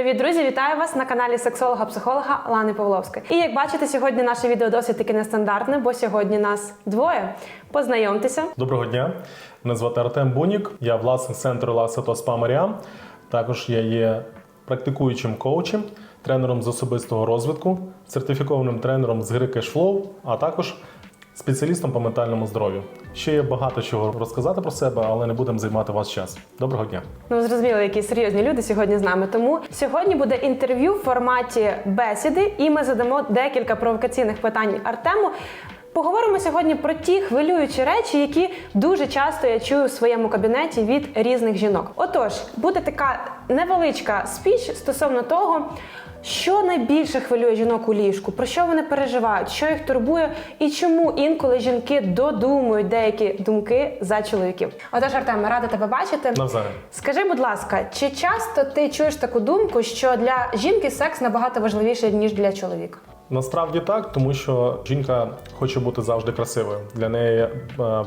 Привіт, друзі! Вітаю вас на каналі сексолога-психолога Лани Павловської. І як бачите, сьогодні наше відео досить таки нестандартне, бо сьогодні нас двоє. Познайомтеся. Доброго дня. Мене звати Артем Бунік. Я власник центру Ласато Спа Маріам. Також я є практикуючим коучем, тренером з особистого розвитку, сертифікованим тренером з гри Cashflow, а також спеціалістом по ментальному здоров'ю. Ще є багато чого розказати про себе, але не будемо займати вас час. Доброго дня. Ну, зрозуміло, які серйозні люди сьогодні з нами. Тому сьогодні буде інтерв'ю в форматі бесіди, і ми задамо декілька провокаційних питань Артему. Поговоримо сьогодні про ті хвилюючі речі, які дуже часто я чую в своєму кабінеті від різних жінок. Отож, буде така невеличка спіч стосовно того, що найбільше хвилює жінок у ліжку, про що вони переживають, що їх турбує, і чому інколи жінки додумують деякі думки за чоловіків. Отож, Артем, рада тебе бачити. Навзаєм. Скажи, будь ласка, чи часто ти чуєш таку думку, що для жінки секс набагато важливіше ніж для чоловіка? Насправді так, тому що жінка хоче бути завжди красивою. Для неї е,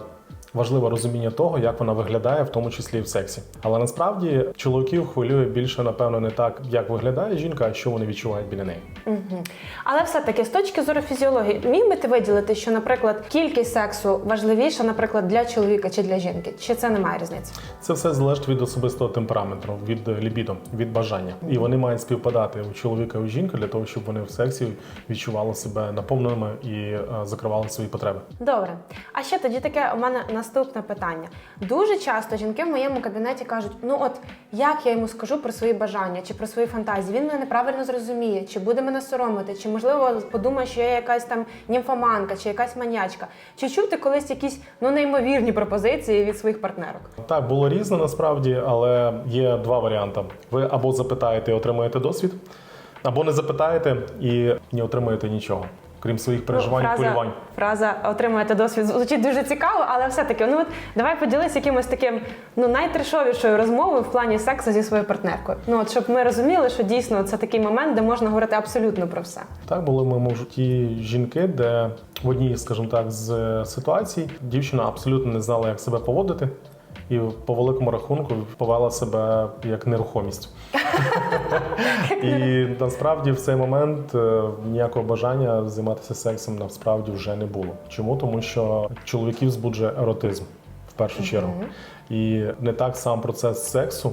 важливе розуміння того, як вона виглядає, в тому числі і в сексі. Але насправді чоловіків хвилює більше, напевно, не так, як виглядає жінка, а що вони відчувають біля неї. Угу. Але все-таки з точки зору фізіології, міг би ти виділити, що, наприклад, кількість сексу важливіша, наприклад, для чоловіка чи для жінки? Чи це немає різниці? Це все залежить від особистого темпераменту, від лібідо, від бажання. І вони мають співпадати у чоловіка і у жінки для того, щоб вони в сексі відчували себе наповненими і е, закривали свої потреби. Добре. А ще тоді таке у мене наступне питання. Дуже часто жінки в моєму кабінеті кажуть: ну от як я йому скажу про свої бажання чи про свої фантазії? Він мене неправильно зрозуміє, чи буде мене соромити, чи можливо подумає, що я якась там німфоманка, чи якась манячка. Чи чув ти колись якісь ну неймовірні пропозиції від своїх партнерок? Так, було різно насправді, але є два варіанти: ви або запитаєте і отримаєте досвід, або не запитаєте і не отримаєте нічого, крім своїх переживань, фраза, хвилювань. фраза отримуєте досвід звучить дуже цікаво, але все-таки, ну от давай поділись якимось таким ну найтрешовішою розмовою в плані сексу зі своєю партнеркою. Ну от щоб ми розуміли, що дійсно це такий момент, де можна говорити абсолютно про все. Так були в моєму житті жінки, де в одній, скажімо так, з ситуацій дівчина абсолютно не знала, як себе поводити, і по великому рахунку повела себе як нерухомість. І насправді в цей момент е, ніякого бажання займатися сексом насправді вже не було. Чому? Тому що чоловіків збуджує еротизм в першу чергу. І не так сам процес сексу,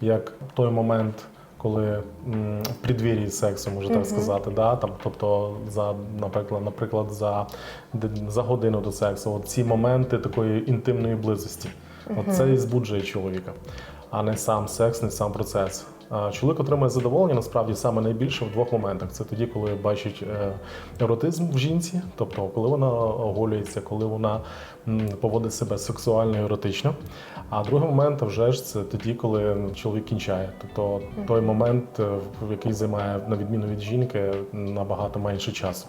як той момент. Коли м, в преддвір'ї сексу, можна так сказати, да? там, тобто за, наприклад, наприклад, за, за годину до сексу, от ці моменти такої інтимної близості, от це і збуджує чоловіка, а не сам секс, не сам процес. Чоловік отримує задоволення насправді саме найбільше в двох моментах. Це тоді, коли бачить е, еротизм в жінці, тобто коли вона оголюється, коли вона поводить себе сексуально і еротично. А другий момент вже ж це тоді, коли чоловік кінчає. Тобто той момент, е, в який займає на відміну від жінки набагато менше часу.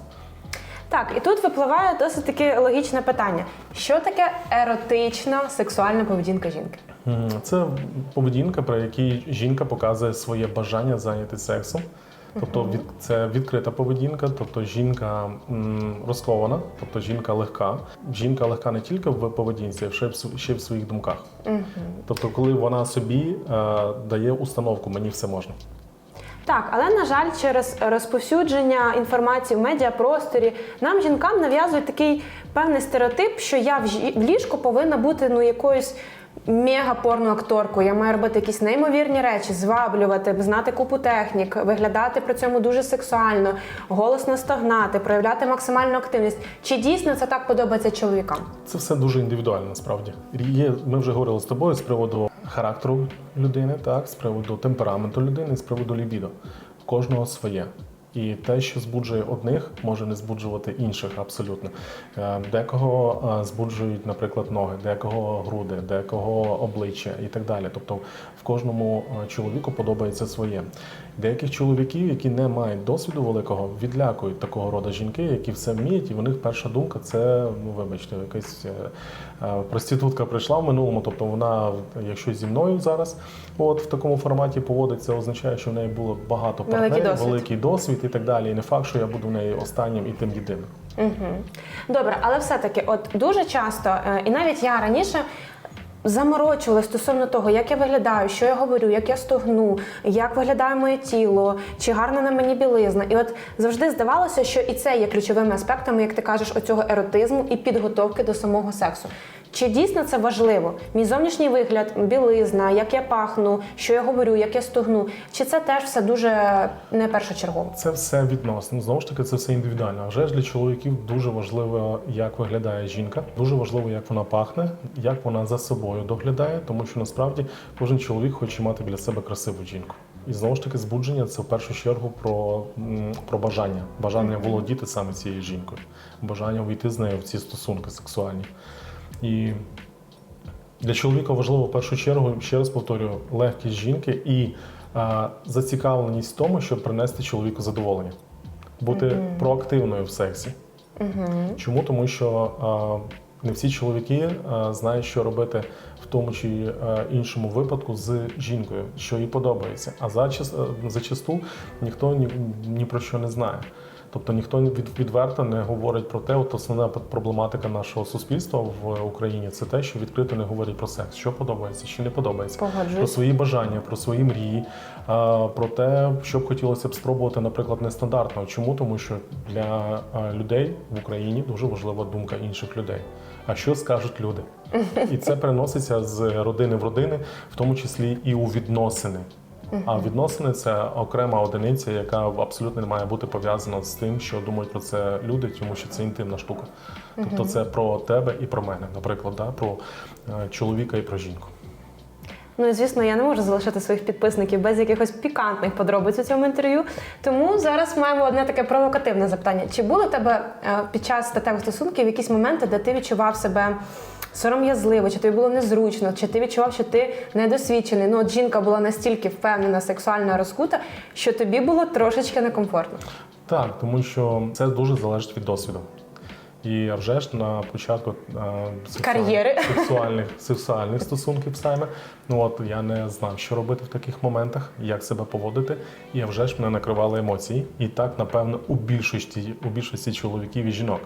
Так, і тут випливає досить таке логічне питання: що таке еротична сексуальна поведінка жінки? Це поведінка, при якій жінка показує своє бажання зайнятися сексом. Тобто від, це відкрита поведінка, тобто жінка м, розкована, тобто жінка легка. Жінка легка не тільки в поведінці, а ще в, ще в своїх думках. Тобто, коли вона собі е, дає установку, мені все можна. Так, але на жаль, через розповсюдження інформації в медіапросторі нам жінкам нав'язують такий певний стереотип, що я в ліжку повинна бути ну якоюсь. Мега порноакторкою, я маю робити якісь неймовірні речі, зваблювати, знати купу технік, виглядати при цьому дуже сексуально, голосно стогнати, проявляти максимальну активність. Чи дійсно це так подобається чоловікам? Це все дуже індивідуально насправді. Є, ми вже говорили з тобою з приводу характеру людини, так, з приводу темпераменту людини, з приводу лібідо. Кожного своє. І те, що збуджує одних, може не збуджувати інших абсолютно. Е, Декого е, збуджують, наприклад, ноги, декого груди, декого обличчя і так далі. Тобто в кожному е, чоловіку подобається своє. Деяких чоловіків, які не мають досвіду великого, відлякують такого роду жінки, які все вміють, і в них перша думка це, ну вибачте, якась е, е, проститутка прийшла в минулому, тобто вона, якщо зі мною зараз, от в такому форматі поводиться, означає, що в неї було багато партнерів, досвід. великий досвід і так далі. І не факт, що я буду в неї останнім і тим єдиним. Угу. Добре, але все-таки, от дуже часто, е, і навіть я раніше заморочувалась стосовно того, як я виглядаю, що я говорю, як я стогну, як виглядає моє тіло, чи гарна на мені білизна. І от завжди здавалося, що і це є ключовими аспектами, як ти кажеш, оцього еротизму і підготовки до самого сексу. Чи дійсно це важливо? Мій зовнішній вигляд, білизна, як я пахну, що я говорю, як я стогну? Чи це теж все дуже не першочергово? Це все відносно. Знову ж таки, це все індивідуально. А вже ж для чоловіків дуже важливо, як виглядає жінка. Дуже важливо, як вона пахне, як вона за собою доглядає, тому що насправді кожен чоловік хоче мати біля себе красиву жінку. І знову ж таки, збудження це в першу чергу про, про бажання, бажання володіти саме цією жінкою, бажання увійти з нею в ці стосунки сексуальні. І для чоловіка важливо в першу чергу, ще раз повторюю, легкість жінки і а, зацікавленість в тому, щоб принести чоловіку задоволення, бути проактивною в сексі. Чому? Тому що а, не всі чоловіки а, знають, що робити в тому чи а, іншому випадку з жінкою, що їй подобається. А, зачасту ніхто ні, ні про що не знає. Тобто ніхто від, відверто не говорить про те, от основна проблематика нашого суспільства в Україні це те, що відкрито не говорять про секс, що подобається, що не подобається, Погоджуюсь. про свої бажання, про свої мрії, а, про те, що б хотілося б спробувати, наприклад, нестандартно. Чому? Тому що для людей в Україні дуже важлива думка інших людей. А що скажуть люди? І це переноситься з родини в родини, в тому числі і у відносини. А відносини це окрема одиниця, яка абсолютно не має бути пов'язана з тим, що думають про це люди, тому що це інтимна штука. Тобто це про тебе і про мене, наприклад, да? про е, чоловіка і про жінку. Ну і звісно, я не можу залишити своїх підписників без якихось пікантних подробиць у цьому інтерв'ю. Тому зараз маємо одне таке провокативне запитання: чи були у тебе е, під час статевих стосунків якісь моменти, де ти відчував себе сором'язливо, чи тобі було незручно, чи ти відчував, що ти недосвідчений? Ну, от жінка була настільки впевнена, сексуально розкута, що тобі було трошечки некомфортно. Так, тому що це дуже залежить від досвіду. І а вже ж на початку е, Кар'єри. сексуальних, сексуальних стосунків саме. Ну от я не знав, що робити в таких моментах, як себе поводити. І а вже ж мене накривали емоції. І так, напевно, у більшості у більшості чоловіків і жінок.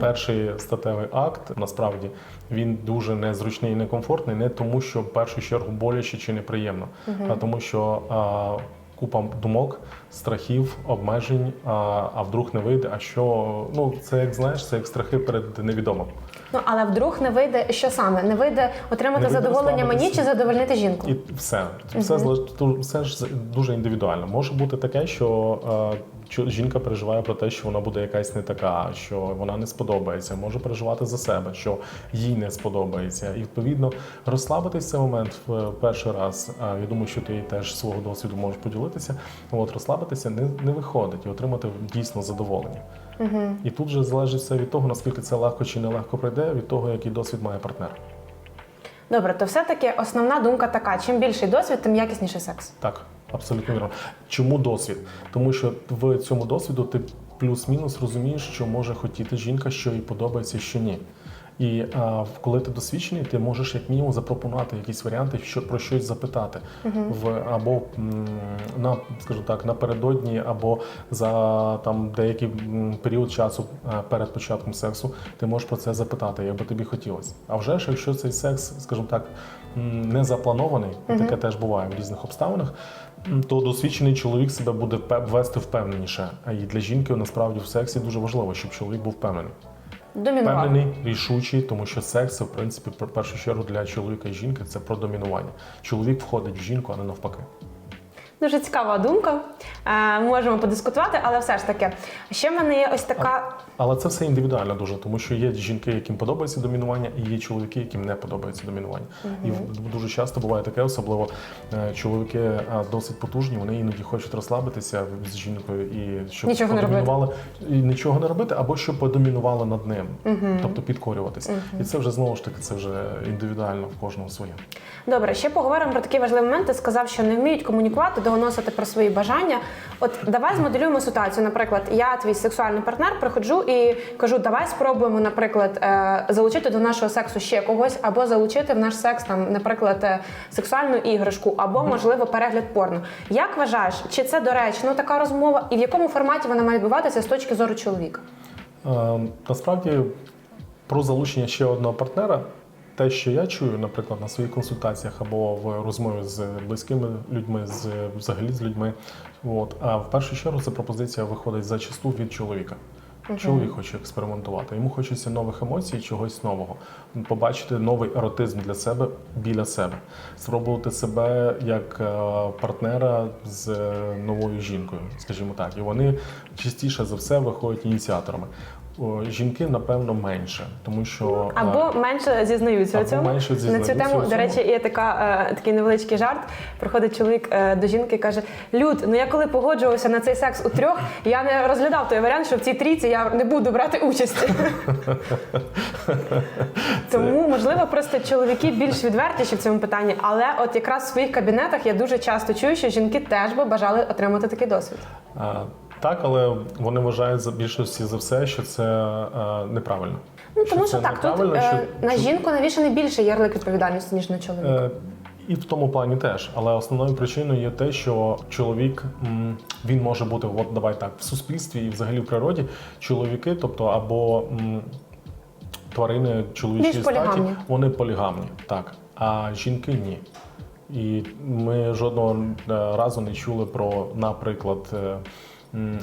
Перший статевий акт насправді він дуже незручний і некомфортний, не тому, що в першу чергу боляче чи неприємно, а тому, що. А, Купа думок, страхів, обмежень, а, а вдруг не вийде. А що ну це як знаєш, це як страхи перед невідомим. Ну але вдруг не вийде, що саме? Не вийде отримати Не вийде задоволення мені чи задовольнити жінку? І все. Все, угу. все ж дуже індивідуально. Може бути таке, що е, жінка переживає про те, що вона буде якась не така, що вона не сподобається. Може переживати за себе, що їй не сподобається. І відповідно розслабитись в цей момент в перший раз. Я думаю, що ти теж свого досвіду можеш поділитися. От розслабитися не, не виходить і отримати дійсно задоволення. І тут же залежить все від того, наскільки це легко чи нелегко пройде, від того, який досвід має партнер. Добре, то все-таки основна думка така: чим більший досвід, тим якісніший секс. Так, абсолютно вірно. Чому досвід? Тому що в цьому досвіду ти плюс-мінус розумієш, що може хотіти жінка, що їй подобається, що ні. І а, коли ти досвідчений, ти можеш як мінімум запропонувати якісь варіанти, що про щось запитати в або м, на, скажімо так, напередодні, або за там деякий період часу перед початком сексу, ти можеш про це запитати, як би тобі хотілося. А вже ж, якщо цей секс, скажімо так, не запланований, і таке теж буває в різних обставинах, то досвідчений чоловік себе буде вести впевненіше. А і для жінки насправді в сексі дуже важливо, щоб чоловік був впевнений. Домінував. Впевнений, рішучий, тому що секс це в принципі в першу чергу для чоловіка і жінки це про домінування. Чоловік входить в жінку, а не навпаки. Дуже цікава думка. Е, можемо подискутувати, але все ж таки, ще в мене є ось така. Але це все індивідуально дуже, тому що є жінки, яким подобається домінування, і є чоловіки, яким не подобається домінування. І дуже часто буває таке, особливо е, чоловіки досить потужні, вони іноді хочуть розслабитися з жінкою і щоб Нічого не робити. і нічого не робити, або щоб подомінували над ним, тобто підкорюватися. І це вже знову ж таки це вже індивідуально в кожного своє. Добре, ще поговоримо про такі важливі моменти. Сказав, що не вміють комунікувати, доносити про свої бажання. От давай змоделюємо ситуацію. Наприклад, я твій сексуальний партнер, приходжу і кажу, давай спробуємо, наприклад, е, залучити до нашого сексу ще когось, або залучити в наш секс, там, наприклад, е, сексуальну іграшку, або можливо перегляд порно. Як вважаєш, чи це доречно така розмова, і в якому форматі вона має відбуватися з точки зору чоловіка? Е, Насправді про залучення ще одного партнера те, що я чую, наприклад, на своїх консультаціях або в розмові з близькими людьми, з взагалі з людьми. От а в першу чергу ця пропозиція виходить зачасту від чоловіка. Чоловік хоче експериментувати. Йому хочеться нових емоцій, чогось нового, побачити новий еротизм для себе біля себе, спробувати себе як е, партнера з е, новою жінкою, скажімо так. І вони частіше за все виходять ініціаторами. Жінки, напевно, менше, тому що е, Або менше зізнаються у Або цьому. менше На цю тему, до речі, є така, е, такий невеличкий жарт. Приходить чоловік е, до жінки і каже: Люд, ну я коли погоджувався на цей секс у трьох, я не розглядав той варіант, що в цій трійці я не буду брати участі. Тому, можливо, просто чоловіки більш відвертіші в цьому питанні, але от якраз в своїх кабінетах я дуже часто чую, що жінки теж би бажали отримати такий досвід. Так, але вони вважають за більшості за все, що це е, неправильно. Ну тому що це так, тут е, що- на що- жінку навішаний більше ярлик відповідальності, ніж на чоловіка. Е, І в тому плані теж, але основною причиною є те, що чоловік він може бути, от давай так, в суспільстві і взагалі в природі чоловіки, тобто або м, тварини чоловічої статі, полігамні. вони полігамні, так, а жінки ні. І ми жодного е, разу не чули про, наприклад, е,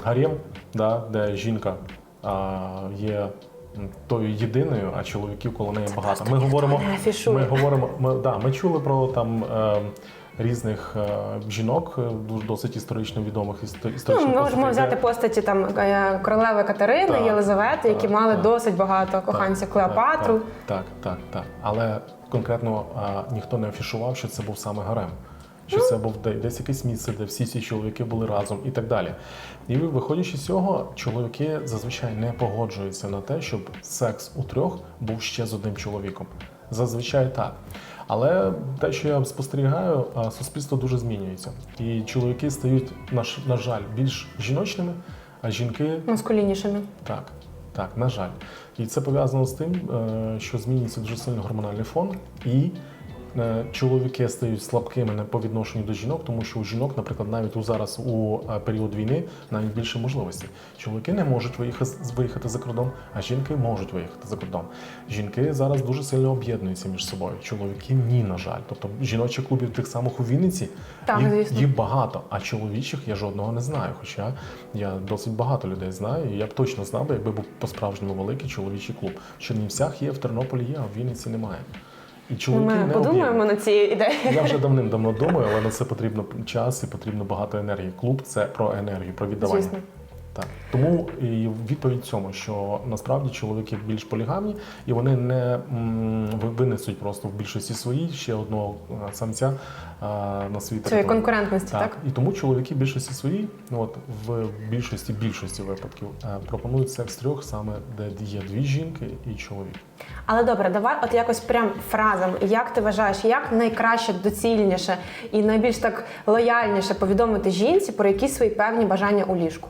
гарем, да, де жінка а, є тою єдиною, а чоловіків коло неї багато. Ми говоримо, ми говоримо, ми, да, ми чули про там. Е, Різних е, жінок, е, дуже досить історично відомих іс- Ну, можемо взяти постаті там е, королеви Катерини, Так, Єлизавети, які так, мали так. досить багато коханців Так, Клеопатру. Так, так, так, так. Але конкретно а, ніхто не афішував, що це був саме гарем. Що це був десь якесь місце, де всі ці чоловіки були разом і так далі. І виходячи з цього, чоловіки зазвичай не погоджуються на те, щоб секс у трьох був ще з одним чоловіком. Зазвичай так. Але те, що я спостерігаю, суспільство дуже змінюється. І чоловіки стають, на, жаль, більш жіночними, а жінки Маскуліннішими. так, так, на жаль. І це пов'язано з тим, е, що змінюється дуже сильно гормональний фон, і чоловіки стають слабкими по відношенню до жінок, тому що у жінок, наприклад, навіть у зараз у е, період війни навіть більше можливостей. Чоловіки не можуть виїхати, виїхати за кордон, а жінки можуть виїхати за кордон. Жінки зараз дуже сильно об'єднуються між собою. Чоловіки ні, на жаль. Тобто жіночих клубів тих самих у Вінниці Так, їх, їх багато, а чоловічих я жодного не знаю. Хоча я досить багато людей знаю, і я б точно знав якби був по-справжньому великий чоловічий клуб. В Чернівцях є, в Тернополі є, а в Вінниці немає. І чоловіки Ми не подумаємо на цією ідеєю. Я вже давним-давно думаю, але на це потрібно час і потрібно багато енергії. Клуб це про енергію, про віддавання. Звісно. Так. Тому і відповідь цьому, що насправді чоловіки більш полігамні, і вони не винесуть просто в більшості своїй ще одного е, самця а, на свій Цієї конкурентності, так? Так. І тому чоловіки в більшості своїй, ну от в більшості більшості випадків е, пропонують секс трьох саме, де є дві жінки і чоловік. Але добре, давай от якось прям фразами. Як ти вважаєш, як найкраще, доцільніше і найбільш так лояльніше повідомити жінці про якісь свої певні бажання у ліжку?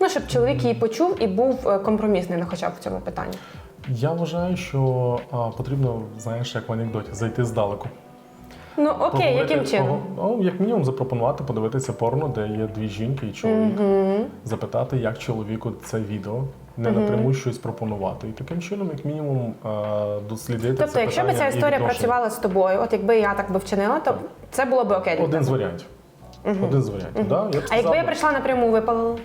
Ну, щоб чоловік її почув і був е, компромісний, хоча б в цьому питанні. Я вважаю, що а, потрібно, знаєш, як в анекдоті, зайти здалеку. Ну окей, яким чином? Ну, як мінімум, запропонувати подивитися порно, де є дві жінки і чоловік. Запитати, як чоловіку це відео, не напряму щось пропонувати. І таким чином, як мінімум, дослідити. Тобто, це якщо б ця історія працювала з тобою, от якби я так би вчинила, то це було б окей. Один з варіантів. Один з варіантів. Да? Я б А якби я прийшла напряму випалила?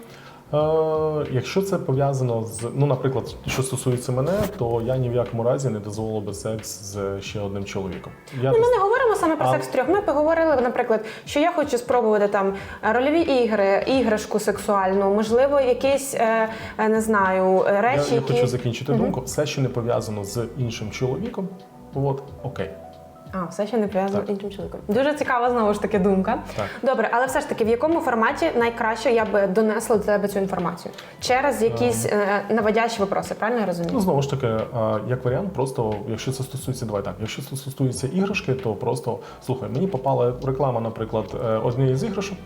Е, Якщо це пов'язано з, ну, наприклад, що стосується мене, то я ні в якому разі не дозволив би секс з ще одним чоловіком. Я Ну, ми не говоримо саме про А- секс трьох. Ми поговорили, наприклад, що я хочу спробувати там рольові ігри, іграшку сексуальну, можливо, якісь е, е, не знаю речі, я які хочу закінчити думку. Все, що не пов'язано з іншим чоловіком, от окей. А все ще не пов'язано Так. іншим чоловіком. Дуже цікава знову ж таки думка. Так. Добре, але все ж таки, в якому форматі найкраще я би донесла до тебе цю інформацію? Через якісь е, наводящі випроси, правильно я розумію? Ну знову ж таки, а, як варіант, просто якщо це стосується, давай так. Якщо це стосується іграшки, то просто слухай, мені попала реклама, наприклад, е, однієї з іграшок.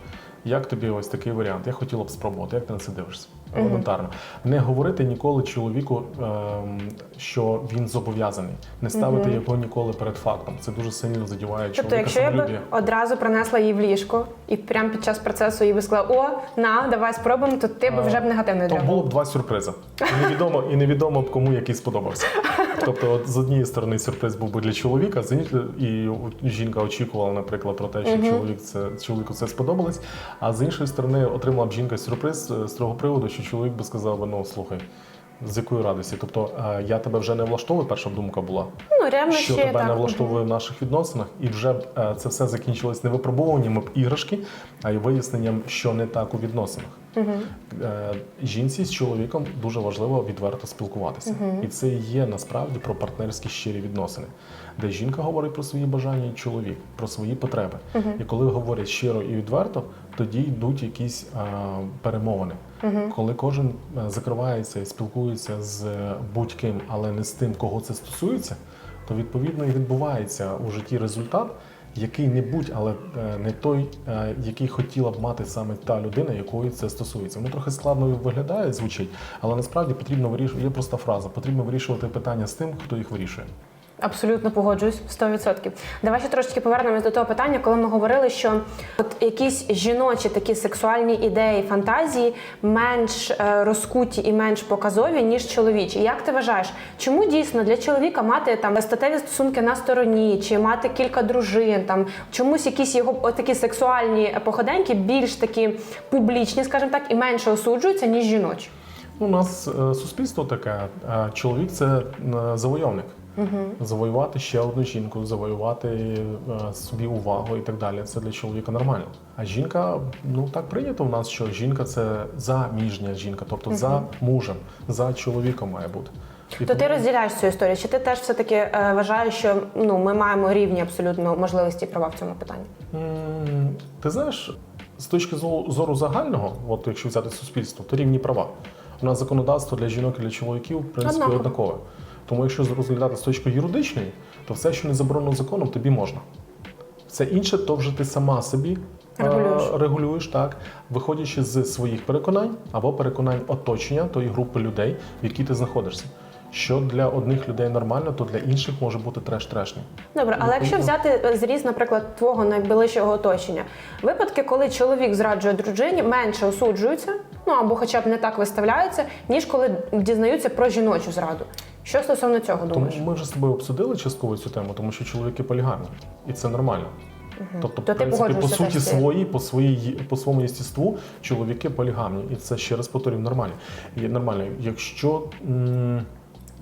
Як тобі ось такий варіант? Я хотіла б спробувати. Як ти на це дивишся? Елементарно. Не говорити ніколи чоловіку, ем, що він зобов'язаний, не ставити його ніколи перед фактом. Це дуже сильно задіває Тобто, чоловіка якщо я би одразу принесла її в ліжко і прямо під час процесу їй би сказала, о, на, давай спробуємо, то ти б вже б негативно То було б два сюрпризи. І невідомо, і невідомо б кому який сподобався. Тобто, от з однієї сторони сюрприз був би для чоловіка, з іншої і жінка очікувала, наприклад, про те, що чоловік це чоловіку це сподобалось. А з іншої сторони, отримала б жінка сюрприз е, з того приводу, що чоловік би сказав ну слухай. З якої радості? Тобто е, я тебе вже не влаштовую, перша думка була, Ну, реально що ще тебе не влаштовує в наших відносинах, і вже е, це все закінчилось не випробуванням іграшки, а й виясненням, що не так у відносинах. Е, Жінці з чоловіком дуже важливо відверто спілкуватися, і це є насправді про партнерські щирі відносини, де жінка говорить про свої бажання, і чоловік про свої потреби. І коли говорять щиро і відверто, тоді йдуть якісь е, перемовини. Коли кожен е, закривається і спілкується з будь-ким, але не з тим, кого це стосується, то відповідно і відбувається у житті результат, який не будь, але е, не той, який хотіла б мати саме та людина, якої це стосується. Воно трохи складно виглядає, звучить, але насправді потрібно вирішувати. Є проста фраза: потрібно вирішувати питання з тим, хто їх вирішує. Абсолютно погоджуюсь, 100%. Давай ще трошки повернемось до того питання, коли ми говорили, що от якісь жіночі такі сексуальні ідеї, фантазії менш е, розкуті і менш показові, ніж чоловічі. Як ти вважаєш, чому дійсно для чоловіка мати там статеві стосунки на стороні, чи мати кілька дружин, там чомусь якісь його такі сексуальні походеньки більш такі публічні, скажімо так, і менше осуджуються, ніж жіночі? У нас е, суспільство таке. Чоловік це е, завойовник. Завоювати ще одну жінку, завоювати е, собі увагу і так далі. Це для чоловіка нормально. А жінка, ну так прийнято в нас, що жінка це заміжня жінка, тобто за мужем, за чоловіком має бути. І То ти розділяєш цю історію? Чи ти теж все таки е, вважаєш, що ну ми маємо рівні абсолютно можливості і права в цьому питанні? М, Ти знаєш, з точки зору- загального, от якщо взяти суспільство, то рівні права. У нас законодавство для жінок і для чоловіків в принципі однакове. Тому якщо розглядати з точки юридичної, то все, що не заборонено законом, тобі можна. Все інше, то вже ти сама собі е, Регулюєш. регулюєш так, виходячи з своїх переконань або переконань оточення тої групи людей, в якій ти знаходишся. Що для одних людей нормально, то для інших може бути треш-трешним. Добре, але якщо взяти е, зріз, наприклад, твого найближчого оточення, випадки, коли чоловік зраджує дружині, менше осуджуються, ну або хоча б не так виставляються, ніж коли дізнаються про жіночу зраду. Що стосовно цього думаєш? Тому ми вже з тобою обсудили частково цю тему, тому що чоловіки полігамні, і це нормально. Тобто, То в принципі, по суті свої, по своїй по своєму єстеству, чоловіки полігамні, і це ще раз повторюю, нормально. І нормально. Якщо м,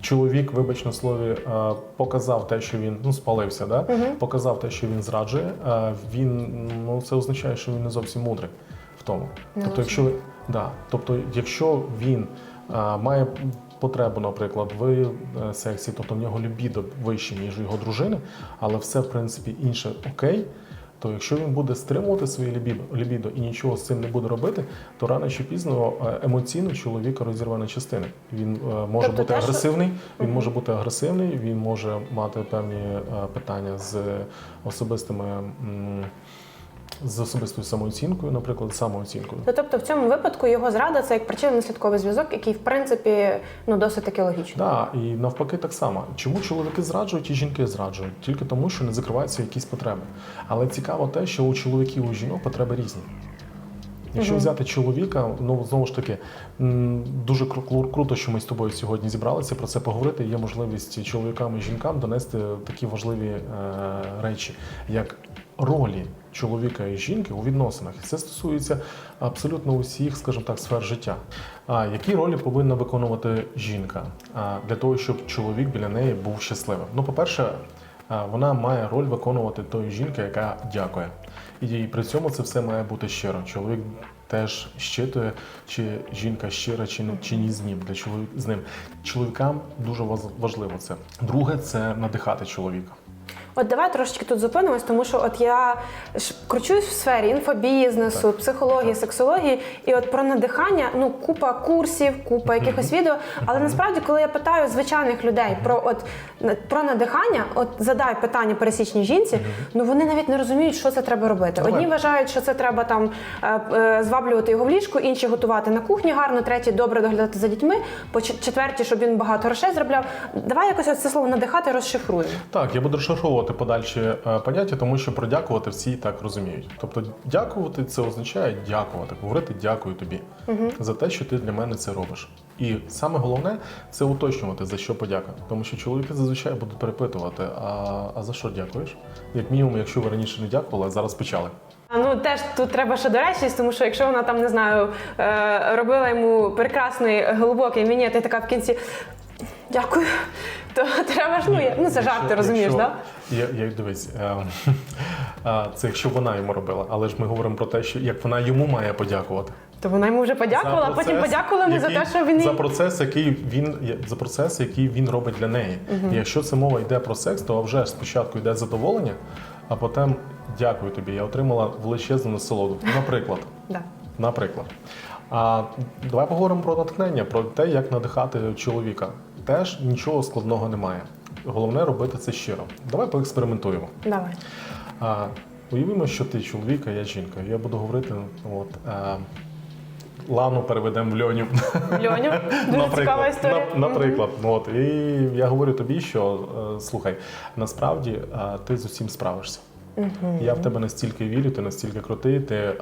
чоловік, вибач на слові, е, показав те, що він ну спалився, да? показав те, що він зраджує, е, він ну це означає, що він не зовсім мудрий в тому. Не тобто, якщо да, тобто, якщо він е, має потребу, наприклад, в е, сексі, тобто в нього лібідо вище, ніж у його дружини, але все в принципі інше окей. То якщо він буде стримувати своє лібідо, лібідо і нічого з цим не буде робити, то рано чи пізно е, емоційно чоловіка розірве на частини. Він е, може Тобто бути те, що- агресивний, він може бути агресивний, він може мати певні питання з особистими. м, З особистою самооцінкою, наприклад, самооцінкою. То, тобто в цьому випадку його зрада це як причинно-наслідковий зв'язок, який в принципі ну досить таки логічний. Да, і навпаки, так само. Чому чоловіки зраджують і жінки зраджують? Тільки тому, що не закриваються якісь потреби. Але цікаво те, що у чоловіків і у жінок потреби різні. Якщо взяти чоловіка, ну знову ж таки, дуже кру- круто, що ми з тобою сьогодні зібралися про це поговорити. Є можливість чоловікам і жінкам донести такі важливі е, речі, як ролі чоловіка і жінки у відносинах. І Це стосується абсолютно усіх, скажімо так, сфер життя. А які ролі повинна виконувати жінка для того, щоб чоловік біля неї був щасливим? Ну, по-перше, вона має роль виконувати тої жінки, яка дякує. І при цьому це все має бути щиро. Чоловік теж щитує, чи жінка щира, чи, не- чи ні з ним для чоловік з ним. Чоловікам дуже важливо це. Друге це надихати чоловіка. От давай трошечки тут зупинимось, тому що от я кручусь в сфері інфобізнесу, психології, сексології, і от про надихання, ну купа курсів, купа якихось відео. Але насправді, коли я питаю звичайних людей про от про надихання, от задай питання пересічній жінці, ну вони навіть не розуміють, що це треба робити. Одні вважають, що це треба там е, е, зваблювати його в ліжку, інші готувати на кухні гарно, треті добре доглядати за дітьми, по четверті, щоб він багато грошей заробляв. Давай якось це слово надихати розшифруємо. Так, я буду розшифровувати подальші е, поняття, тому що про дякувати всі так розуміють. Тобто, дякувати це означає дякувати, говорити дякую тобі за те, що ти для мене це робиш. І саме головне це уточнювати за що подяка. Тому що чоловіки зазвичай будуть перепитувати: а, а за що дякуєш? Як мінімум, якщо ви раніше не дякували, а зараз почали. Ну теж тут треба ще доречність, тому що якщо вона там не знаю, е, робила йому прекрасний глибокий мінет, і така в кінці дякую, то треба ж ну, я- ну це жарт, ти розумієш, так? Я, я дивись, е, е, це якщо вона йому робила, але ж ми говоримо про те, що як вона йому має подякувати. То вона йому вже подякувала, а потім подякувала йому за який- те, що він за їй- процес, який він за процес, який він робить для неї. І якщо це мова йде про секс, то вже спочатку йде задоволення, а потім дякую тобі. Я отримала величезну насолоду. Наприклад, Да. наприклад. А давай поговоримо про натхнення, про те, як надихати чоловіка. Теж нічого складного немає. Головне робити це щиро. Давай поекспериментуємо. Давай. А, уявімо, що ти чоловік, а я жінка. Я буду говорити, от, а, Лану переведемо в Льоню. Льоню, дуже цікава історія. на- наприклад, ну, от, і я говорю тобі, що е, слухай, насправді е, ти з усім справишся. Я в тебе настільки вірю, ти настільки крутий, ти е,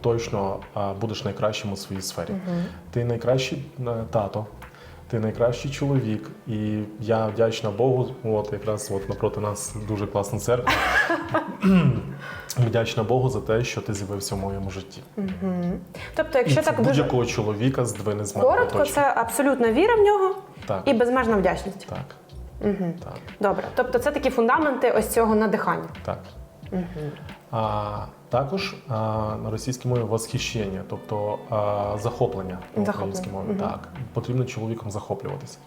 точно е, будеш найкращим у своїй сфері. Ти найкращий е, тато, ти найкращий чоловік, і я вдячна Богу. От якраз от напроти нас дуже класна церква. Вдячна Богу за те, що ти з'явився в моєму житті. Тобто, якщо це так дуже будь-якого чоловіка здвине з мене. коротко, точно. це абсолютна віра в нього Так. і безмежна вдячність. Так. Так. Добре, тобто це такі фундаменти ось цього надихання. Так. А, також а, на російській мові восхищення, тобто а, захоплення на українській мові. Так. Потрібно чоловіком захоплюватися.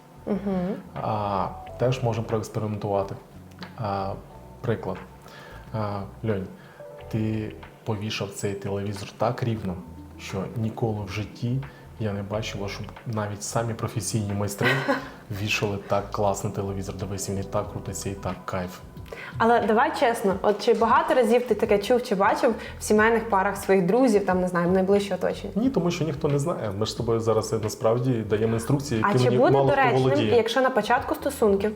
А, теж можемо проекспериментувати. А, приклад. А, Льонь, ти повішав цей телевізор так рівно, що ніколи в житті я не бачила, щоб навіть самі професійні майстри вішали так класний телевізор. Дивись, він і так крутиться, і так кайф. Але давай чесно, от чи багато разів ти таке чув чи бачив в сімейних парах своїх друзів, там не знаю, в найближче оточення? Ні, тому що ніхто не знає. Ми ж з тобою зараз насправді даємо інструкції, які А чи мені буде мало хто доречним, володіє. якщо на початку стосунків е,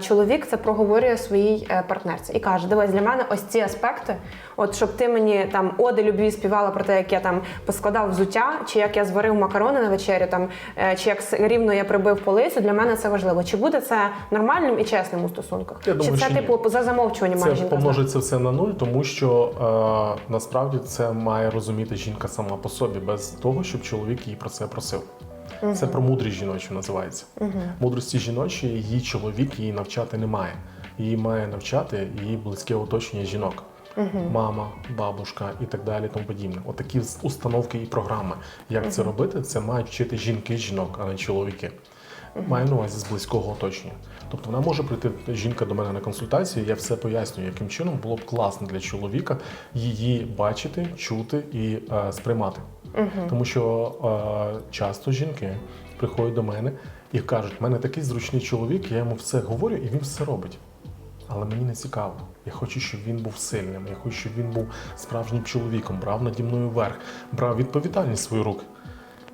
чоловік це проговорює своїй е, партнерці і каже: Дивись, для мене ось ці аспекти, от щоб ти мені там оди любві співала про те, як я там поскладав взуття, чи як я зварив макарони на вечерю, там е, чи як рівно я прибив полицю, для мене це важливо. Чи буде це нормальним і чесним у стосунках? Я думаю, чи це що ні. типу за замовчуванням має Це помножиться все на нуль, тому що е, насправді це має розуміти жінка сама по собі, без того, щоб чоловік її про це просив. Це про мудрість жіночу називається. Мудрості жіночої її чоловік її навчати не має. Її має навчати її близьке оточення жінок. Мама, бабушка і так далі, тому подібне. Отакі установки і програми. Як це робити? Це мають вчити жінки жінок, а не чоловіки. Маю на увазі з близького оточення. Тобто вона може прийти жінка до мене на консультацію, я все пояснюю, яким чином було б класно для чоловіка її бачити, чути і е, сприймати. Тому що е, часто жінки приходять до мене і кажуть, в мене такий зручний чоловік, я йому все говорю, і він все робить. Але мені не цікаво. Я хочу, щоб він був сильним. Я хочу, щоб він був справжнім чоловіком, брав наді мною верх, брав відповідальність в свої руки.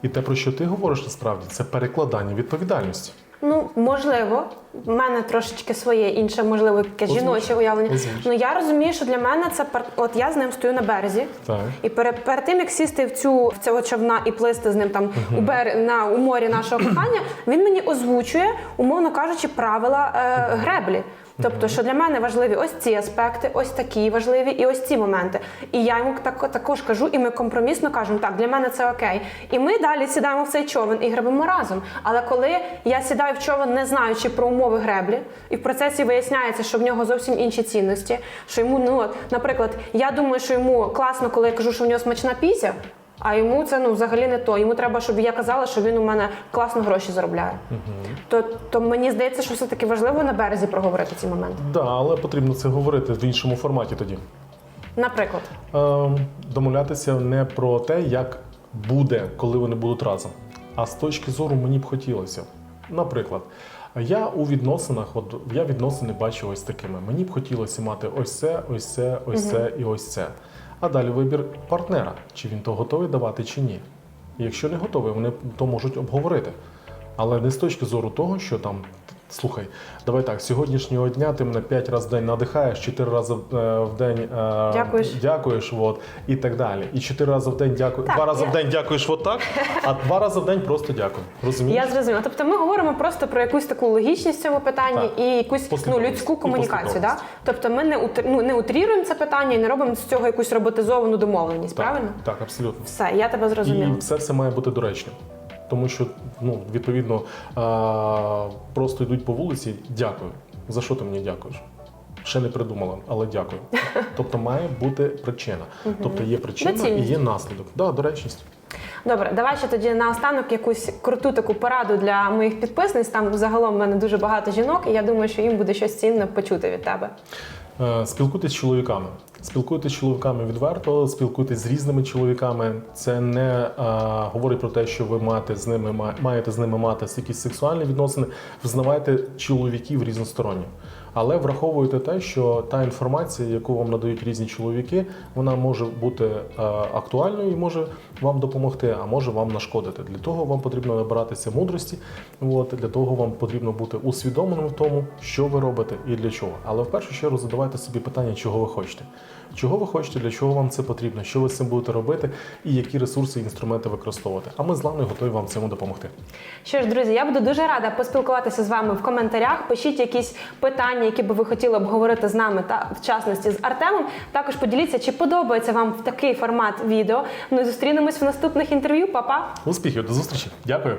І те, про що ти говориш насправді, це перекладання відповідальності. Ну, можливо, в мене трошечки своє інше, можливо, яке жіноче уявлення. Ну я розумію, що для мене це пар... от я з ним стою на березі. Так. І перед, перед тим як сісти в цю в цього човна і плисти з ним там у бер на у морі нашого кохання, він мені озвучує, умовно кажучи, правила е, греблі. Тобто, що для мене важливі ось ці аспекти, ось такі важливі, і ось ці моменти. І я йому так, також кажу, і ми компромісно кажемо, так, для мене це окей. І ми далі сідаємо в цей човен і гребемо разом. Але коли я сідаю в човен, не знаючи про умови греблі, і в процесі виясняється, що в нього зовсім інші цінності, що йому, ну, от, наприклад, я думаю, що йому класно, коли я кажу, що в нього смачна пісня. А йому це ну взагалі не то. Йому треба, щоб я казала, що він у мене класно гроші заробляє. То, то мені здається, що все таки важливо на березі проговорити ці моменти. Да, але потрібно це говорити в іншому форматі тоді. Наприклад, Ем, домовлятися не про те, як буде, коли вони будуть разом, а з точки зору мені б хотілося. Наприклад, я у відносинах, от я відносини бачу ось такими. Мені б хотілося мати ось це, ось це, ось це і ось це. А далі вибір партнера, чи він то готовий давати, чи ні. Якщо не готовий, вони то можуть обговорити. Але не з точки зору того, що там. Слухай, давай так, сьогоднішнього дня ти мене 5 разів в день надихаєш, 4 рази е, в день е, Дякуєш. дякуєш, от, і так далі. І 4 рази в день дякую. Так, Два рази я- в день дякуєш отак, а два рази в день просто дякую. Розумієш? я зрозуміла. Тобто ми говоримо просто про якусь таку логічність в цьому питанні Так. і якусь ну, людську комунікацію. Да? Тобто ми не утр- ну, не утріруємо це питання і не робимо з цього якусь роботизовану домовленість. так, Правильно? Так, абсолютно. Все, я тебе зрозуміла. І все це має бути доречним. Тому що, ну, відповідно, просто йдуть по вулиці, дякую. За що ти мені дякуєш? Ще не придумала, але дякую. Тобто має бути причина. Тобто є причина і є наслідок. Да, доречність. Добре, давай ще тоді наостанок якусь круту таку пораду для моїх підписниць. Там загалом в мене дуже багато жінок, і я думаю, що їм буде щось цінне почути від тебе. Е, Спілкуйтесь з чоловіками. Спілкуйтесь з чоловіками відверто, спілкуйтесь з різними чоловіками. Це не а, говорить про те, що ви маєте з ними маєте з ними мати якісь сексуальні відносини. Взнавайте чоловіків різносторонньо. Але враховуйте те, що та інформація, яку вам надають різні чоловіки, вона може бути е, актуальною і може вам допомогти, а може вам нашкодити. Для того вам потрібно набиратися мудрості. От для того вам потрібно бути усвідомленим в тому, що ви робите і для чого. Але в першу чергу задавайте собі питання, чого ви хочете. Чого ви хочете, для чого вам це потрібно, що ви з цим будете робити, і які ресурси і інструменти використовувати. А ми з Ланою готові вам цьому допомогти. Що ж, друзі, я буду дуже рада поспілкуватися з вами в коментарях. Пишіть якісь питання, які би ви хотіли обговорити з нами та в частності з Артемом. Також поділіться, чи подобається вам такий формат відео. Ну і зустрінемось в наступних інтерв'ю. Па-па! Успіхів, до зустрічі! Дякую.